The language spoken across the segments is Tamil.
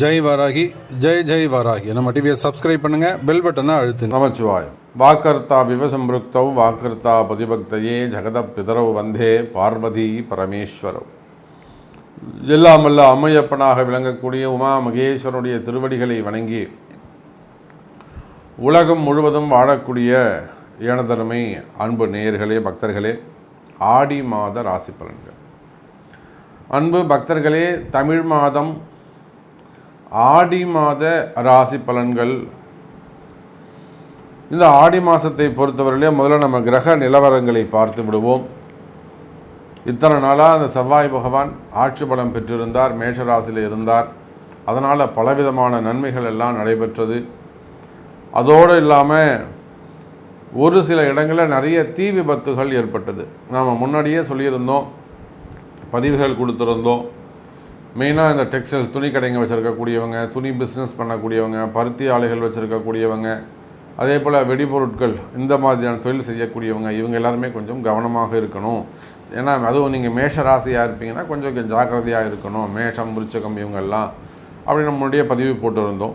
ஜெய் வாராகி ஜெய் ஜெய் வாராகி. நம்ம டிவியை சப்ஸ்கிரைப் பண்ணுங்க பெல் பட்டனை அழுத்து நமச்சிவாய் வாக்கர்த்தா விவசம்பிருக்தௌ வாக்கர்த்தா பதிபக்தையே ஜெகத பிதரவு வந்தே பார்வதி பரமேஸ்வரவ் எல்லாம் வல்ல அம்மையப்பனாக விளங்கக்கூடிய உமா மகேஸ்வரனுடைய திருவடிகளை வணங்கி உலகம் முழுவதும் வாழக்கூடிய ஏனதருமை அன்பு நேயர்களே பக்தர்களே ஆடி மாத ராசி பலன்கள். அன்பு பக்தர்களே தமிழ் மாதம் ஆடி மாத ராசி பலன்கள். இந்த ஆடி மாதத்தை பொறுத்தவரையிலே முதல்ல நம்ம கிரக நிலவரங்களை பார்த்து விடுவோம். இத்தனை நாளாக அந்த செவ்வாய் பகவான் ஆட்சி பலம் பெற்றிருந்தார் மேஷராசியில் இருந்தார். அதனால் பலவிதமான நன்மைகள் எல்லாம் நடைபெற்றது. அதோடு இல்லாமல் ஒரு சில இடங்களில் நிறைய தீ விபத்துகள் ஏற்பட்டது. நாம் முன்னாடியே சொல்லியிருந்தோம் பதிவுகள் கொடுத்துருந்தோம். மெயினாக இந்த டெக்ஸ்டைல் துணி கடைங்க வச்சுருக்கக்கூடியவங்க துணி பிஸ்னஸ் பண்ணக்கூடியவங்க பருத்தி ஆலைகள் வச்சுருக்கக்கூடியவங்க அதே போல் வெடிபொருட்கள் இந்த மாதிரியான தொழில் செய்யக்கூடியவங்க இவங்க எல்லாருமே கொஞ்சம் கவனமாக இருக்கணும். ஏன்னா அதுவும் நீங்கள் மேஷ ராசியாக இருப்பீங்கன்னா கொஞ்சம் கொஞ்சம் ஜாக்கிரதையாக இருக்கணும். மேஷம் விருச்சகம் இவங்கெல்லாம் அப்படி நம்மளுடைய பதிவு போட்டிருந்தோம்.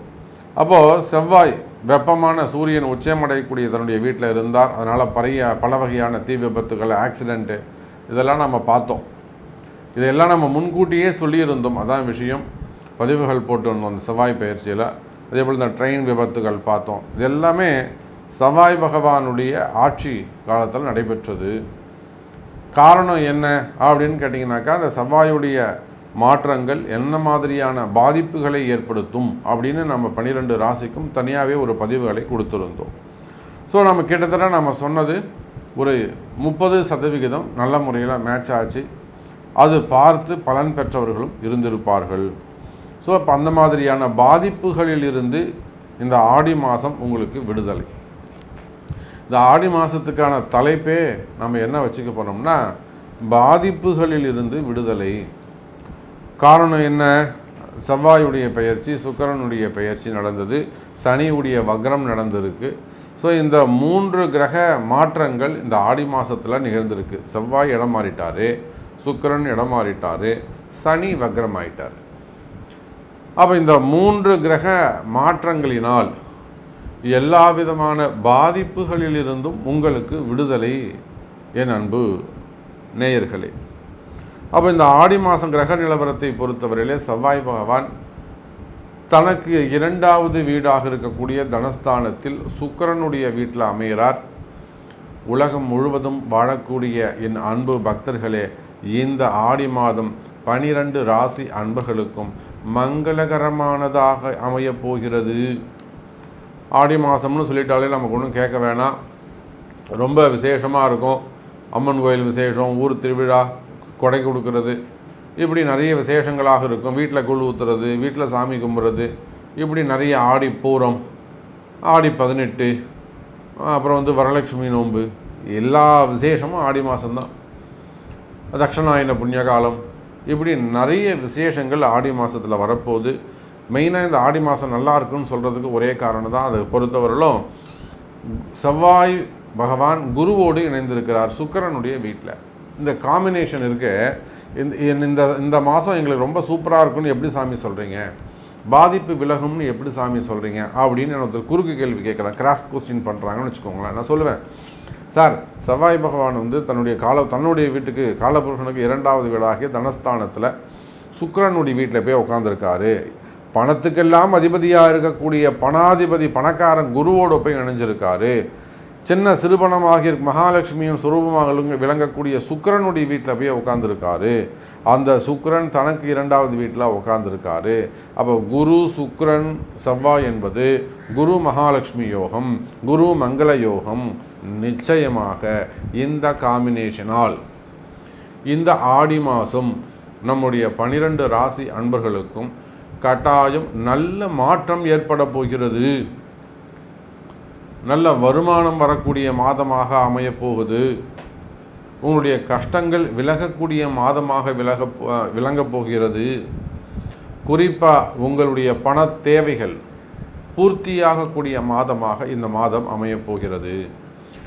அப்போது செவ்வாய் வெப்பமான சூரியன் உச்சமடையக்கூடிய தன்னுடைய வீட்டில் இருந்தார். அதனால் பறைய பல வகையான தீ விபத்துகள் ஆக்சிடெண்ட்டு இதெல்லாம் நம்ம பார்த்தோம். இதையெல்லாம் நம்ம முன்கூட்டியே சொல்லியிருந்தோம். அதான் விஷயம். பதிவுகள் போட்டு வந்தோம் அந்த செவ்வாய் பயிற்சியில். அதே போல் இந்த ட்ரெயின் விபத்துகள் பார்த்தோம். இது எல்லாமே செவ்வாய் பகவானுடைய ஆட்சி காலத்தில் நடைபெற்றது. காரணம் என்ன அப்படின்னு கேட்டிங்கனாக்கா அந்த செவ்வாயுடைய மாற்றங்கள் என்ன மாதிரியான பாதிப்புகளை ஏற்படுத்தும் அப்படின்னு நம்ம பன்னிரெண்டு ராசிக்கும் தனியாகவே ஒரு பதிவுகளை கொடுத்துருந்தோம். ஸோ நம்ம கிட்டத்தட்ட நம்ம சொன்னது ஒரு முப்பது சதவிகிதம் நல்ல முறையில் மேட்ச் ஆச்சு. அது பார்த்து பலன் பெற்றவர்களும் இருந்திருப்பார்கள். ஸோ அப்போ அந்த மாதிரியான பாதிப்புகளில் இருந்து இந்த ஆடி மாதம் உங்களுக்கு விடுதலை. இந்த ஆடி மாதத்துக்கான தலைப்பே நம்ம என்ன வச்சுக்க போகிறோம்னா பாதிப்புகளில் இருந்து விடுதலை. காரணம் என்ன? செவ்வாயுடைய பெயர்ச்சி சுக்கரனுடைய பெயர்ச்சி நடந்தது சனியுடைய வக்ரம் நடந்திருக்கு. ஸோ இந்த மூன்று கிரக மாற்றங்கள் இந்த ஆடி மாதத்தில் நிகழ்ந்திருக்கு. செவ்வாய் இடம் மாறிட்டாரு. சுக்கிரன் இடம் மாறிட்டார் சனி வக்ரம் ஆயிட்டார் அப்போ இந்த மூன்று கிரக மாற்றங்களினால் எல்லா விதமான பாதிப்புகளிலிருந்தும் உங்களுக்கு விடுதலை என் அன்பு நேயர்களே. அப்போ இந்த ஆடி மாதம் கிரக நிலவரத்தை பொறுத்தவரையிலே செவ்வாய் பகவான் தனக்கு இரண்டாவது வீடாக இருக்கக்கூடிய தனஸ்தானத்தில் சுக்கரனுடைய வீட்டில் அமைகிறார் உலகம் முழுவதும் வாழக்கூடிய என் அன்பு பக்தர்களே இந்த ஆடி மாதம் பனிரெண்டு ராசி அன்பர்களுக்கும் மங்களகரமானதாக அமையப் போகிறது. ஆடி மாதம்னு சொல்லிட்டாலே நமக்கு ஒன்றும் கேட்க வேணாம். ரொம்ப விசேஷமாக இருக்கும். அம்மன் கோயில் விசேஷம் ஊர் திருவிழா கொடை கொடுக்கறது. இப்படி நிறைய விசேஷங்களாக இருக்கும். வீட்டில் குழு ஊற்றுறது வீட்டில் சாமி கும்புறது. இப்படி நிறைய ஆடி பூரம் ஆடி பதினெட்டு அப்புறம் வந்து வரலட்சுமி நோன்பு. எல்லா விசேஷமும் ஆடி மாதம்தான் தட்சணாயன புண்ணியகாலம். இப்படி நிறைய விசேஷங்கள் ஆடி மாதத்தில் வரப்போகுது. மெயினாக இந்த ஆடி மாதம் நல்லா இருக்குன்னு சொல்கிறதுக்கு ஒரே காரணம் தான் அதை. பொறுத்தவரையிலும் செவ்வாய் பகவான் குருவோடு இணைந்திருக்கிறார் சுக்கரனுடைய வீட்டில் இந்த காம்பினேஷன் இருக்கு. இந்த இந்த இந்த மாதம் எங்களுக்கு ரொம்ப சூப்பராக இருக்குன்னு எப்படி சாமி சொல்கிறீங்க பாதிப்பு விலகும்னு எப்படி சாமி சொல்கிறீங்க அப்படின்னு ஒருத்தர் குறுக்கு கேள்வி கேட்குறேன். கிராஸ் கொஸ்டின் பண்ணுறாங்கன்னு வச்சுக்கோங்களேன். நான் சொல்லுவேன். சார் செவ்வாய் பகவான் வந்து தன்னுடைய கால தன்னுடைய வீட்டுக்கு காலபுருஷனுக்கு இரண்டாவது வீடாகிய தனஸ்தானத்தில் சுக்கரனுடைய வீட்டில் போய் உட்காந்துருக்காரு பணத்துக்கெல்லாம் அதிபதியாக இருக்கக்கூடிய பணாதிபதி பணக்காரன் குருவோடு போய் இணைஞ்சிருக்காரு. சின்ன சிறுபணமாகிய மகாலட்சுமியும் சுரூபமாக விளங்கக்கூடிய சுக்கரனுடைய வீட்டில் போய் உட்காந்துருக்காரு அந்த சுக்கரன் தனக்கு இரண்டாவது வீட்டில் உட்காந்துருக்காரு அப்போ குரு சுக்கரன் செவ்வாய் என்பது குரு மகாலட்சுமி யோகம் குரு மங்கள யோகம் நிச்சயமாக இந்த காம்பினேஷனால் இந்த ஆடி மாதம் நம்முடைய பனிரெண்டு ராசி அன்பர்களுக்கும் கட்டாயம் நல்ல மாற்றம் ஏற்பட போகிறது. நல்ல வருமானம் வரக்கூடிய மாதமாக அமையப்போகுது உங்களுடைய கஷ்டங்கள் விலகக்கூடிய மாதமாக விலக விளங்கப் போகிறது. குறிப்பாக உங்களுடைய பண தேவைகள் பூர்த்தியாகக்கூடிய மாதமாக இந்த மாதம் அமையப் போகிறது.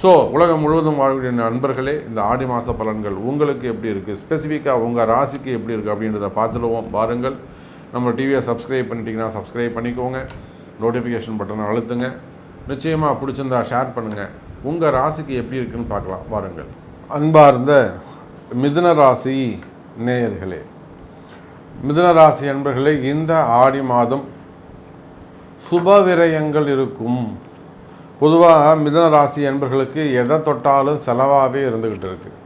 ஸோ உலகம் முழுவதும் வாழக்கூடிய நண்பர்களே இந்த ஆடி மாத பலன்கள் உங்களுக்கு எப்படி இருக்குது ஸ்பெசிஃபிக்காக உங்கள் ராசிக்கு எப்படி இருக்குது அப்படின்றத பார்த்துடுவோம். வாருங்கள். நம்ம டிவியை சப்ஸ்கிரைப் பண்ணிட்டீங்கன்னா சப்ஸ்கிரைப் பண்ணிக்கோங்க. நோட்டிஃபிகேஷன் பட்டனை அழுத்துங்க. நிச்சயமாக பிடிச்சிருந்தா ஷேர் பண்ணுங்கள் உங்கள் ராசிக்கு எப்படி இருக்குன்னு பார்க்கலாம். வாருங்கள். அன்பார்ந்த மிதுன ராசி நேயர்களே மிதுன ராசி அன்பர்களே இந்த ஆடி மாதம் சுப விரயங்கள் இருக்கும். பொதுவாக மிதன ராசி என்பர்களுக்கு எதை தொட்டாலும் செலவாகவே இருந்துக்கிட்டு இருக்குது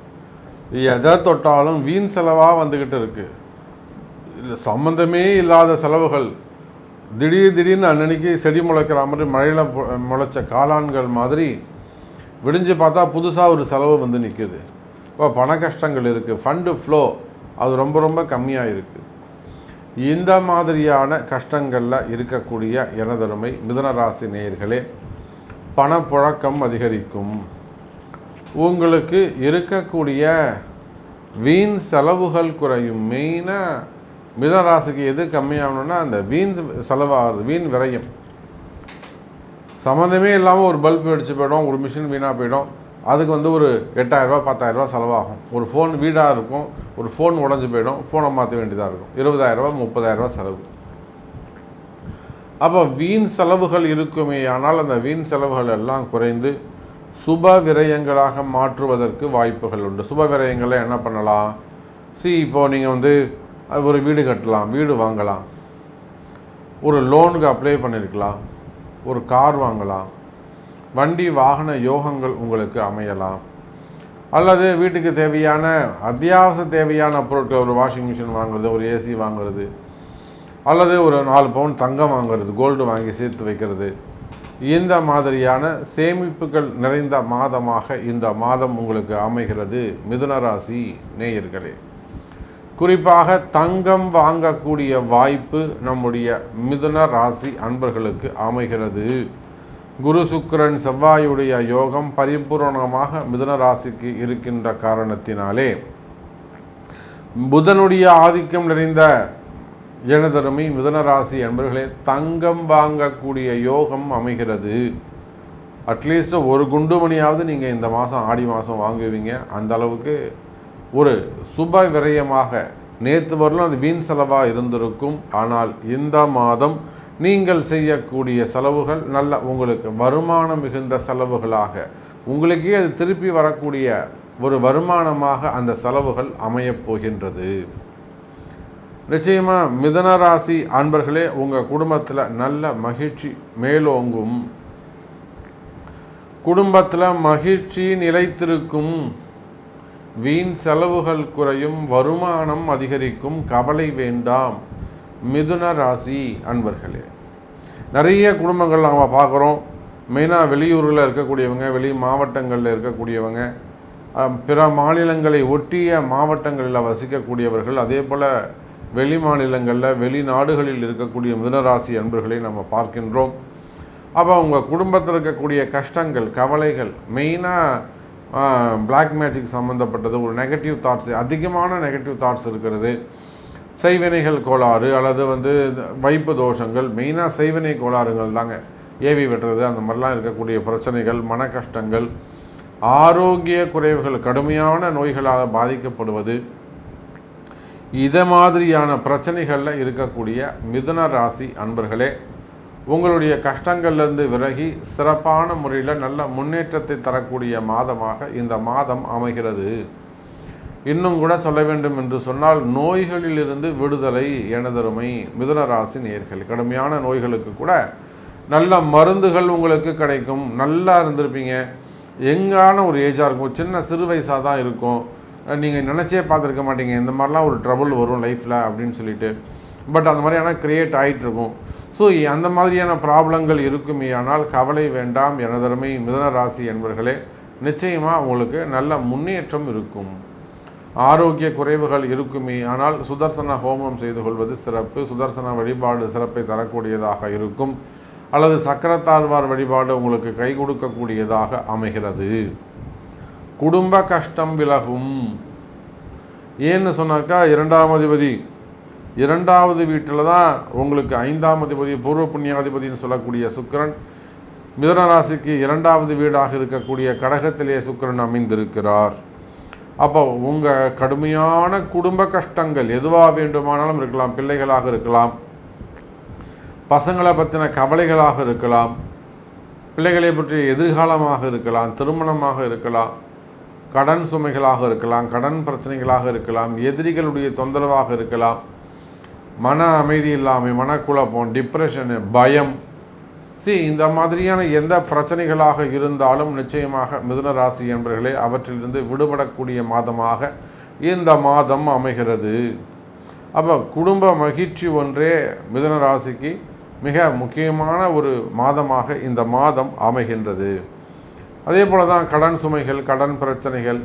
எதை தொட்டாலும் வீண் செலவாக வந்துக்கிட்டு இருக்குது இல்லை சம்மந்தமே இல்லாத செலவுகள். திடீர் திடீர்னு அன்னன்னைக்கு செடி முளைக்கிற மாதிரி மழையில் முளைச்ச காளான்கள் மாதிரி விடிஞ்சு பார்த்தா புதுசாக ஒரு செலவு வந்து நிற்குது இப்போ பண கஷ்டங்கள் இருக்குது ஃபண்டு ஃப்ளோ அது ரொம்ப ரொம்ப கம்மியாக இருக்குது இந்த மாதிரியான கஷ்டங்களில் இருக்கக்கூடிய எனதருமை மிதுன ராசி நேயர்களே பணப்புழக்கம் அதிகரிக்கும். உங்களுக்கு இருக்கக்கூடிய வீண் செலவுகள் குறையும். மெயினாக மிதராசிக்கு எது கம்மியாகணும்னா அந்த வீண் செலவாகிறது வீண் விரயம். சம்மந்தமே இல்லாமல் ஒரு பல்ப் வெடிச்சு போயிடும் ஒரு மிஷின் வீணாக போயிடும். அதுக்கு வந்து ஒரு எட்டாயிரரூபா பத்தாயிரரூபா செலவாகும். ஒரு ஃபோன் வீடாக இருக்கும் ஒரு ஃபோன் உடஞ்சி போயிடும் ஃபோனை மாற்ற வேண்டியதாக இருக்கும். இருபதாயிரரூபா முப்பதாயிரரூபா செலவு. அப்போ வீண் செலவுகள் இருக்குமே ஆனால் அந்த வீண் செலவுகள் எல்லாம் குறைந்து சுப விரயங்களாக மாற்றுவதற்கு வாய்ப்புகள் உண்டு. சுப விரயங்களை என்ன பண்ணலாம்? சி இப்போது நீங்கள் வந்து ஒரு வீடு கட்டலாம் வீடு வாங்கலாம். ஒரு லோனுக்கு அப்ளை பண்ணியிருக்கலாம் ஒரு கார் வாங்கலாம் வண்டி வாகன யோகங்கள் உங்களுக்கு அமையலாம். அல்லது வீட்டுக்கு தேவையான அத்தியாவசிய தேவையான பொருட்கள் ஒரு வாஷிங் மிஷின் வாங்குறது ஒரு ஏசி வாங்குறது அல்லது ஒரு நாலு பவுன் தங்கம் வாங்குறது கோல்டு வாங்கி சேர்த்து வைக்கிறது. இந்த மாதிரியான சேமிப்புகள் நிறைந்த மாதமாக இந்த மாதம் உங்களுக்கு அமைகிறது மிதுனராசி நேயர்களே. குறிப்பாக தங்கம் வாங்கக்கூடிய வாய்ப்பு நம்முடைய மிதுன ராசி அன்பர்களுக்கு அமைகிறது. குரு சுக்கிரன் செவ்வாயுடைய யோகம் பரிபூரணமாக மிதுன ராசிக்கு இருக்கின்ற காரணத்தினாலே புதனுடைய ஆதிக்கம் நிறைந்த ஜனதருமி மிதனராசி அன்பர்களே தங்கம் வாங்கக்கூடிய யோகம் அமைகிறது. அட்லீஸ்ட் ஒரு குண்டு மணியாவது நீங்கள் இந்த மாதம் ஆடி மாதம் வாங்குவீங்க. அந்த அளவுக்கு ஒரு சுப விரயமாக நேற்று வரலும் அது வீண் செலவாக இருந்திருக்கும். ஆனால் இந்த மாதம் நீங்கள் செய்யக்கூடிய செலவுகள் நல்ல உங்களுக்கு வருமானம் மிகுந்த செலவுகளாக உங்களுக்கே அது திருப்பி வரக்கூடிய ஒரு வருமானமாக அந்த செலவுகள் அமையப் போகின்றது. நிச்சயமாக மிதனராசி அன்பர்களே உங்கள் குடும்பத்தில் நல்ல மகிழ்ச்சி மேலோங்கும். குடும்பத்தில் மகிழ்ச்சி நிலைத்திருக்கும். வீண் செலவுகள் குறையும் வருமானம் அதிகரிக்கும் கவலை வேண்டாம். மிதுன ராசி அன்பர்களே நிறைய குடும்பங்கள் நாம் பார்க்குறோம். மெயினாக வெளியூரில் இருக்கக்கூடியவங்க வெளி மாவட்டங்களில் இருக்கக்கூடியவங்க பிற மாநிலங்களை ஒட்டிய மாவட்டங்களில் வசிக்கக்கூடியவர்கள் அதே போல் வெளி மாநிலங்களில் வெளிநாடுகளில் இருக்கக்கூடிய மிதனராசி அன்பர்களை நம்ம பார்க்கின்றோம். அப்போ உங்கள் குடும்பத்தில் இருக்கக்கூடிய கஷ்டங்கள் கவலைகள் மெயினாக பிளாக் மேஜிக் சம்மந்தப்பட்டது ஒரு நெகட்டிவ் தாட்ஸ் அதிகமான நெகட்டிவ் தாட்ஸ் இருக்கிறது. செய்வினைகள் கோளாறு அல்லது வந்து இந்த வைப்பு தோஷங்கள் மெயினாக செய்வினை கோளாறுகள் தாங்க. ஏவி வெட்டுறது அந்த மாதிரிலாம் இருக்கக்கூடிய பிரச்சனைகள் மன கஷ்டங்கள் ஆரோக்கிய குறைவுகள் கடுமையான நோய்களால் பாதிக்கப்படுவது இதை மாதிரியான பிரச்சனைகளில் இருக்கக்கூடிய மிதுன ராசி அன்பர்களே உங்களுடைய கஷ்டங்கள்லேருந்து விலகி சிறப்பான முறையில் நல்ல முன்னேற்றத்தை தரக்கூடிய மாதமாக இந்த மாதம் அமைகிறது. இன்னும் கூட சொல்ல வேண்டும் என்று சொன்னால் நோய்களிலிருந்து விடுதலை எனதருமை மிதுன ராசி நேர்கள். கடுமையான நோய்களுக்கு கூட நல்ல மருந்துகள் உங்களுக்கு கிடைக்கும். நல்லா இருந்திருப்பீங்க. எங்கான ஒரு ஏஜாக இருக்கும். சின்ன சிறு வயசாக தான் இருக்கும். நீங்கள் நினச்சே பார்த்துருக்க மாட்டீங்க. இந்த மாதிரிலாம் ஒரு ட்ரபுள் வரும் லைஃப்பில் அப்படின்னு சொல்லிட்டு. பட் அந்த மாதிரியான கிரியேட் ஆகிட்டுருக்கும் ஸோ அந்த மாதிரியான ப்ராப்ளங்கள் இருக்குமே. ஆனால் கவலை வேண்டாம். எனதருமை மிதன ராசி என்பர்களே நிச்சயமாக உங்களுக்கு நல்ல முன்னேற்றம் இருக்கும். ஆரோக்கிய குறைவுகள் இருக்குமே. ஆனால் சுதர்சன ஹோமம் செய்து கொள்வது சிறப்பு. சுதர்சன வழிபாடு சிறப்பை தரக்கூடியதாக இருக்கும். அல்லது சக்கரத்தாழ்வார் வழிபாடு உங்களுக்கு கை கொடுக்கக்கூடியதாக அமைகிறது. குடும்ப கஷ்டம் விலகும். ஏன்னு சொன்னாக்கா இரண்டாம் அதிபதி. இரண்டாவது வீட்டில் தான் உங்களுக்கு ஐந்தாம் அதிபதி பூர்வ புண்ணியாதிபதினு சொல்லக்கூடிய சுக்கிரன். மிதன ராசிக்கு இரண்டாவது வீடாக இருக்கக்கூடிய கடகத்திலே சுக்கிரன் அமைந்திருக்கிறார். அப்போ உங்கள் கடுமையான குடும்ப கஷ்டங்கள் எதுவாக வேண்டுமானாலும் இருக்கலாம் பிள்ளைகளாக இருக்கலாம் பசங்களை பற்றின கவலைகளாக இருக்கலாம் பிள்ளைகளை பற்றிய எதிர்காலமாக இருக்கலாம் திருமணமாக இருக்கலாம் கடன் சுமைகளாக இருக்கலாம் கடன் பிரச்சனைகளாக இருக்கலாம் எதிரிகளுடைய தொந்தரவாக இருக்கலாம் மன அமைதி இல்லாமல் மனக்குழப்பம் டிப்ரெஷனு பயம். சி இந்த மாதிரியான எந்த பிரச்சனைகளாக இருந்தாலும் நிச்சயமாக மிதுன ராசி என்பர்களே அவற்றிலிருந்து விடுபடக்கூடிய மாதமாக இந்த மாதம் அமைகிறது. அப்போ குடும்ப மகிழ்ச்சி ஒன்றே மிதுன ராசிக்கு மிக முக்கியமான ஒரு மாதமாக இந்த மாதம் அமைகின்றது. அதே போல தான் கடன் சுமைகள் கடன் பிரச்சனைகள்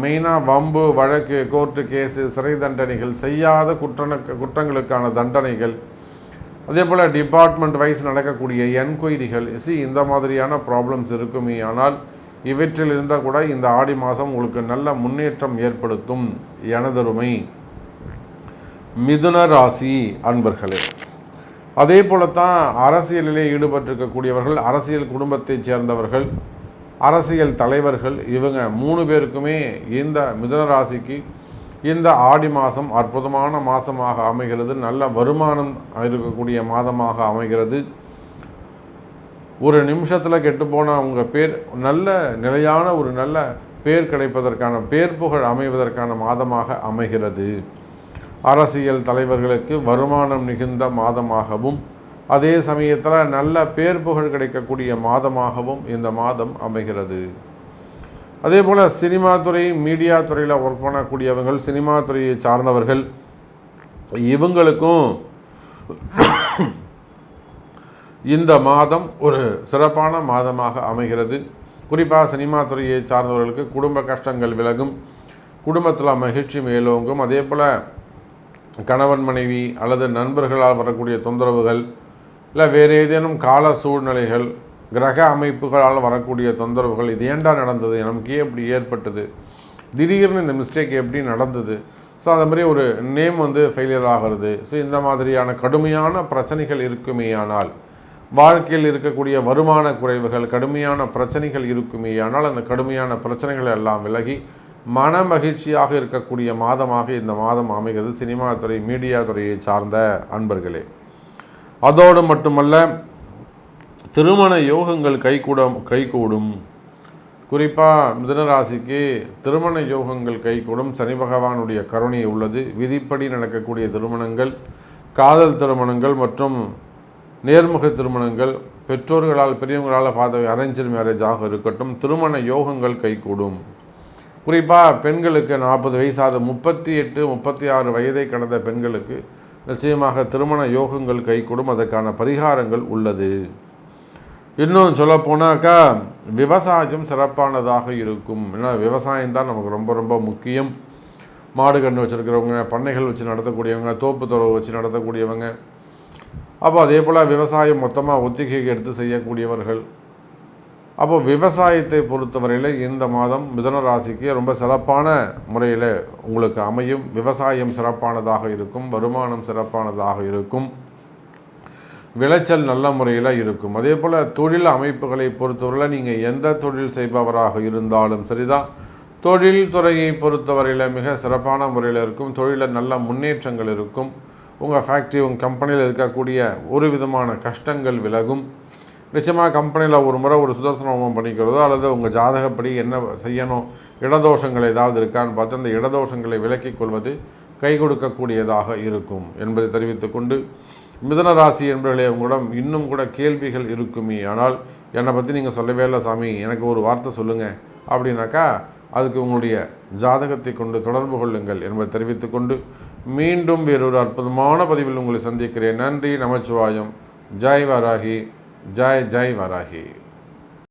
மெயினாக வம்பு வழக்கு கோர்ட்டு கேஸு சிறை தண்டனைகள் செய்யாத குற்ற குற்றங்களுக்கான தண்டனைகள். அதே போல் டிபார்ட்மெண்ட் வைஸ் நடக்கக்கூடிய என்கொயரிகள் சி இந்த மாதிரியான ப்ராப்ளம்ஸ் இருக்குமே. ஆனால் இவற்றில் இருந்தால் கூட இந்த ஆடி மாதம் உங்களுக்கு நல்ல முன்னேற்றம் ஏற்படுத்தும் எனதருமை. மிதுன ராசி அன்பர்களே அதே போல தான் அரசியலிலே ஈடுபட்டிருக்கக்கூடியவர்கள் அரசியல் குடும்பத்தைச் சேர்ந்தவர்கள் அரசியல் தலைவர்கள் இவங்க மூணு பேருக்குமே இந்த மிதனராசிக்கு இந்த ஆடி மாதம் அற்புதமான மாதமாக அமைகிறது. நல்ல வருமானம் இருக்கக்கூடிய மாதமாக அமைகிறது. ஒரு நிமிஷத்தில் கெட்டுப்போன உங்கள் பேர் நல்ல நிலையான ஒரு நல்ல பேர் கிடைப்பதற்கான பேர் புகழ் அமைவதற்கான மாதமாக அமைகிறது. அரசியல் தலைவர்களுக்கு வருமானம் மிகுந்த மாதமாகவும் அதே சமயத்தில் நல்ல பேர் புகழ் கிடைக்கக்கூடிய மாதமாகவும் இந்த மாதம் அமைகிறது. அதே போல் சினிமா துறை மீடியா துறையில் ஒர்க் பண்ணக்கூடியவர்கள் சினிமா துறையை சார்ந்தவர்கள் இவங்களுக்கும் இந்த மாதம் ஒரு சிறப்பான மாதமாக அமைகிறது. குறிப்பாக சினிமா துறையை சார்ந்தவர்களுக்கு குடும்ப கஷ்டங்கள் விலகும் குடும்பத்தில் மகிழ்ச்சி மேலோங்கும். அதே போல் கணவன் மனைவி அல்லது நண்பர்களால் வரக்கூடிய தொந்தரவுகள் இல்லை வேறு ஏதேனும் கால சூழ்நிலைகள் கிரக அமைப்புகளால் வரக்கூடிய தொந்தரவுகள் இது ஏண்டா நடந்தது? நமக்கு ஏன் இப்படி ஏற்பட்டது? திடீர்னு இந்த மிஸ்டேக் எப்படி நடந்தது? ஸோ அந்த மாதிரி ஒரு நேம் வந்து ஃபெயிலியர் ஆகிறது. ஸோ இந்த மாதிரியான கடுமையான பிரச்சனைகள் இருக்குமேயானால் வாழ்க்கையில் இருக்கக்கூடிய வருமான குறைவுகள் கடுமையான பிரச்சனைகள் இருக்குமேயானால் அந்த கடுமையான பிரச்சனைகள் எல்லாம் விலகி மன மகிழ்ச்சியாக இருக்கக்கூடிய மாதமாக இந்த மாதம் அமைகிறது. சினிமா துறை மீடியா துறையை சார்ந்த அன்பர்களே. அதோடு மட்டுமல்ல திருமண யோகங்கள் கைகூடும் கைகூடும். குறிப்பாக மிதனராசிக்கு திருமண யோகங்கள் கைகூடும். சனி பகவானுடைய கருணை உள்ளது. விதிப்படி நடக்கக்கூடிய திருமணங்கள் காதல் திருமணங்கள் மற்றும் நேர்முக திருமணங்கள் பெற்றோர்களால் பெரியவங்களால் பார்த்த அரேஞ்சர் மேரேஜாக இருக்கட்டும் திருமண யோகங்கள் கைகூடும். குறிப்பாக பெண்களுக்கு நாற்பது வயசாத முப்பத்தி எட்டு முப்பத்தி ஆறு வயதை கடந்த பெண்களுக்கு நிச்சயமாக திருமண யோகங்கள் கைகூடும் அதற்கான பரிகாரங்கள் உள்ளது. இன்னும் சொல்ல போனாக்கா விவசாயம் சிறப்பானதாக இருக்கும். ஏன்னா விவசாயம் தான் நமக்கு ரொம்ப ரொம்ப முக்கியம். மாடு கன்று வச்சுருக்கிறவங்க பண்ணைகள் வச்சு நடத்தக்கூடியவங்க தோப்பு துறவு வச்சு நடத்தக்கூடியவங்க. அப்போ அதே போல் விவசாயம் மொத்தமாக ஒத்திகைக்கு எடுத்து செய்யக்கூடியவர்கள் அப்போ விவசாயத்தை பொறுத்தவரையில் இந்த மாதம் மிதன ராசிக்கு ரொம்ப சிறப்பான முறையில் உங்களுக்கு அமையும். விவசாயம் சிறப்பானதாக இருக்கும் வருமானம் சிறப்பானதாக இருக்கும். விளைச்சல் நல்ல முறையில் இருக்கும். அதே போல் தொழில் அமைப்புகளை பொறுத்தவரையில் நீங்கள் எந்த தொழில் செய்பவராக இருந்தாலும் சரிதான். தொழில் துறையை பொறுத்தவரையில் மிக சிறப்பான முறையில் இருக்கும். தொழிலில் நல்ல முன்னேற்றங்கள் இருக்கும். உங்கள் ஃபேக்ட்ரி உங்கள் கம்பெனியில் இருக்கக்கூடிய ஒரு விதமான கஷ்டங்கள் விலகும். நிச்சயமாக கம்பெனியில் ஒரு முறை ஒரு சுதர்சன ஹோமம் பண்ணிக்கிறதோ அல்லது உங்கள் ஜாதகப்படி என்ன செய்யணும் இடதோஷங்கள் ஏதாவது இருக்கான்னு பார்த்து அந்த இடதோஷங்களை விலக்கிக் கொள்வது கை கொடுக்கக்கூடியதாக இருக்கும் என்பதை தெரிவித்துக்கொண்டு மிதன ராசி என்பவர்களே உங்களிடம் இன்னும் கூட கேள்விகள் இருக்குமே. ஆனால் என்னை பற்றி நீங்கள் சொல்லவே இல்லை சாமி எனக்கு ஒரு வார்த்தை சொல்லுங்கள் அப்படின்னாக்கா அதுக்கு உங்களுடைய ஜாதகத்தை கொண்டு தொடர்பு கொள்ளுங்கள் என்பதை தெரிவித்துக்கொண்டு மீண்டும் வேறொரு அற்புதமான பதிவில் உங்களை சந்திக்கிறேன். நன்றி நமச்சிவாயம். ஜெய் வராகி. ஜெய் ஜெய் வராகி